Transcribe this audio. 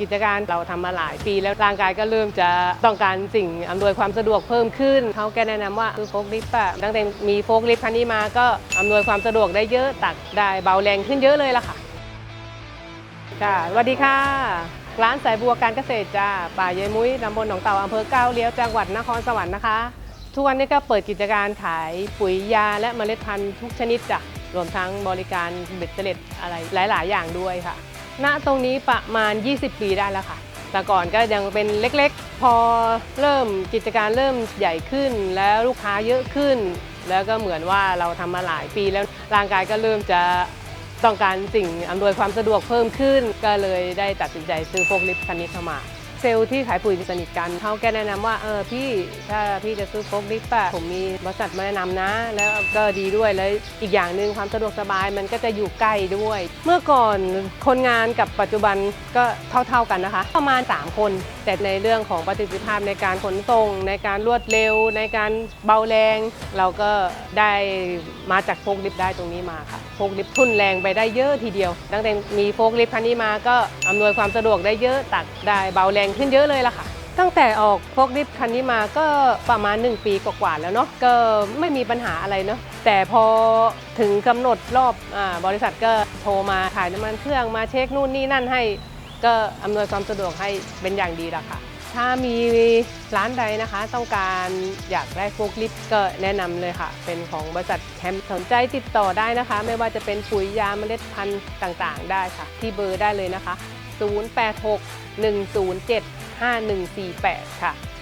กิจการเราทำมาหลายปีแล้วร่างกายก็เริ่มจะต้องการสิ่งอำนวยความสะดวกเพิ่มขึ้น เขาแกแนะนำว่าคือโฟกลิฟต์อะตั้งแต่มีโฟกลิฟต์คันนี้มาก็อำนวยความสะดวกได้เยอะตักได้เบาแรงขึ้นเยอะเลยล่ะค่ะค่ะสวัสดีค่ะ ร้านสายบัวการเกษตรจ้าป่าเยมุ้ยตำบลหนองเต่าอำเภอก้าวเลี้ยวจังหวัดนครสวรรค์นะคะทุกวันนี้ก็เปิดกิจการขายปุ๋ยยาและเมล็ดพันธุ์ทุกชนิดจ้ะรวมทั้งบริการเบ็ดเตล็ดอะไรหลาย ๆ อย่างด้วยค่ะ ณตรงนี้ประมาณ 20 ปีได้แล้วค่ะ แต่ก่อนก็ยังเป็นเล็กๆ พอเริ่มกิจการเริ่มใหญ่ขึ้น แล้วลูกค้าเยอะขึ้น แล้วก็เหมือนว่าเราทำมาหลายปีแล้วร่างกายก็เริ่มจะต้องการสิ่งอำนวยความสะดวกเพิ่มขึ้น ก็เลยได้ตัดสินใจซื้อโฟกลิฟต์คันนี้เข้ามา ซลล์ที่ขายปุ๋ยสนิทกันเขาแกแนะนำว่าเออพี่ถ้าพี่จะซื้อโฟกลิฟต์อะผมมีบริษัทมาแนะนำนะ แล้วก็ดีด้วยแล้วอีกอย่างหนึ่งความสะดวกสบายมันก็จะอยู่ใกล้ด้วย เมื่อก่อนคนงานกับปัจจุบันก็เท่าๆกันนะคะ ประมาณ 3 คน แต่ในเรื่องของประสิทธิภาพในการขนส่ง ในการรวดเร็ว ในการเบาแรง เราก็ได้มาจากโฟกลิฟต์ได้ตรงนี้มาค่ะโฟกลิฟต์ทุ่นแรงไปได้เยอะทีเดียว ตั้งแต่มีโฟกลิฟต์คันนี้มาก็อำนวยความสะดวกได้เยอะตักได้เบาแรงขึ้นเยอะเลยล่ะค่ะ ตั้งแต่ออกโฟกลิฟต์คันนี้มาก็ประมาณ 1 ปีกว่าๆแล้วเนาะก็ไม่มีปัญหาอะไรเนาะแต่พอถึงกำหนดรอบอบริษัทก็โทรมาถ่ายน้ำมันเครื่องมาเช็คนู่นนี่นั่นให้ ก็อำนวยความสะดวกให้เป็นอย่างดีละค่ะถ้ามีร้านใดนะคะ ต้องการอยากได้โฟกลิฟต์ก็แนะนำเลยค่ะ เป็นของบริษัทแคมป์สนใจติดต่อได้นะคะ ไม่ว่าจะเป็นปุ๋ยยาเมล็ดพันธุ์ต่างๆ ได้ค่ะ ที่เบอร์ได้เลยนะคะ 086 107 5148 ค่ะ